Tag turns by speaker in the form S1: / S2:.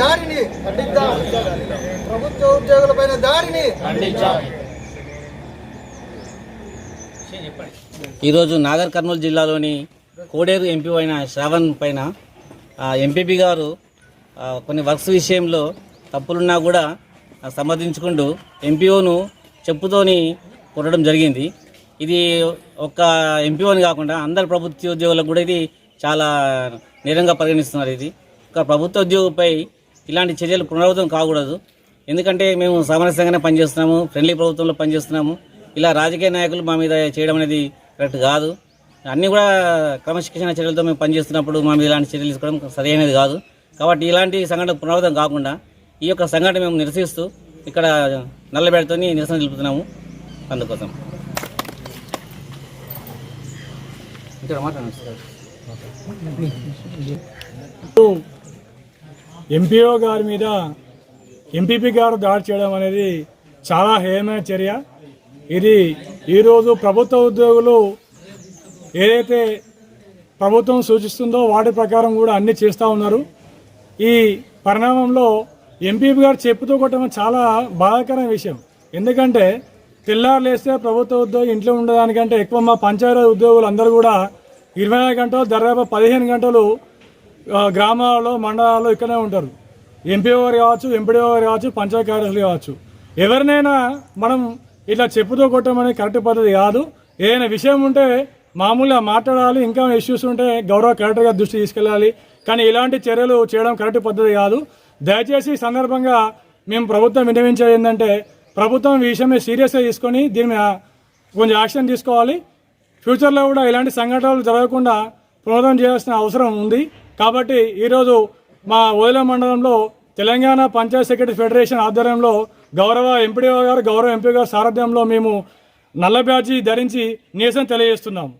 S1: దారిని ఖండించాం ప్రభుత్వ ఉద్యోగులపైన దారిని
S2: ఈరోజు నాగర్ కర్నూలు జిల్లాలోని కోడేరు ఎంపీ అయిన శ్రావణ్ పైన ఎంపీపీ గారు కొన్ని వర్క్స్ విషయంలో తప్పులున్నా కూడా సమర్థించుకుంటూ ఎంపీఓను చెప్పుతోని కొట్టడం జరిగింది. ఇది ఒక్క ఎంపీఓని కాకుండా అందరు ప్రభుత్వ ఉద్యోగులకు కూడా ఇది చాలా నేరంగా పరిగణిస్తున్నారు ఇది. ఒక ప్రభుత్వ ఉద్యోగంపై ఇలాంటి చర్యలు పునరావృతం కాకూడదు. ఎందుకంటే మేము సామరస్యంగానే పనిచేస్తున్నాము ఫ్రెండ్లీ ప్రభుత్వంలో పనిచేస్తున్నాము. ఇలా రాజకీయ నాయకులు మా మీద చేయడం అనేది కరెక్ట్ కాదు. అన్నీ కూడా క్రమశిక్షణ చర్యలతో మేము పనిచేస్తున్నప్పుడు మా మీద ఇలాంటి చర్యలు తీసుకోవడం సరైనది కాదు. కాబట్టి ఇలాంటి సంఘటన పునరావృతం కాకుండా ఈ యొక్క సంఘటన మేము నిరసిస్తూ ఇక్కడ నల్లబెడతో నిరసన తెలుపుతున్నాము. అందుకోసం. ఇక్కడ మాట్లాడండి సార్.
S3: ఎంపీఓ గారి మీద ఎంపీపీ గారు దాడి చేయడం అనేది చాలా హేయమైన చర్య. ఇది ఈరోజు ప్రభుత్వ ఉద్యోగులు ఏదైతే ప్రభుత్వం సూచిస్తుందో వాటి ప్రకారం కూడా అన్ని చేస్తూ ఉన్నారు. ఈ పరిణామంలో ఎంపీపీ గారు చెప్పుతూ కొట్టడం చాలా బాధాకరమైన విషయం. ఎందుకంటే తెల్లారు లేస్తే ప్రభుత్వ ఉద్యోగి ఇంట్లో ఉండడానికంటే ఎక్కువ మా పంచాయతీ ఉద్యోగులు అందరూ కూడా ఇరవై నాలుగు గంటలు దాదాపు పదిహేను గంటలు గ్రామాలలో మండలాల్లో ఇక్కడే ఉంటారు. ఎంపీ గారు కావచ్చు ఎంపీడీ గారు కావచ్చు పంచాయతీ కార్యదర్శులు కావచ్చు. ఎవరినైనా మనం ఇట్లా చెప్పుతో కొట్టమని కరెక్ట్ పద్ధతి కాదు. ఏదైనా విషయం ఉంటే మామూలుగా మాట్లాడాలి ఇంకా ఇష్యూస్ ఉంటే గౌరవ కలెక్టర్ దృష్టి తీసుకెళ్ళాలి. కానీ ఇలాంటి చర్యలు చేయడం కరెక్ట్ పద్ధతి కాదు. దయచేసి సందర్భంగా మేము ప్రభుత్వం విన్నవించేది ఏంటంటే ప్రభుత్వం ఈ విషయమే సీరియస్గా తీసుకొని దీని మీద కొంచెం యాక్షన్ తీసుకోవాలి. ఫ్యూచర్లో కూడా ఇలాంటి సంఘటనలు జరగకుండా ప్రమోదం చేయాల్సిన అవసరం ఉంది. కాబట్టి ఈరోజు మా ఓయిల మండలంలో తెలంగాణ పంచాయత్ సెక్రటరీ ఫెడరేషన్ ఆధ్వర్యంలో గౌరవ ఎంపీడీఓ గారు గౌరవ ఎంపీ గారు సారథ్యంలో మేము నల్ల బ్యాడ్జీ ధరించి నిరసన తెలియజేస్తున్నాము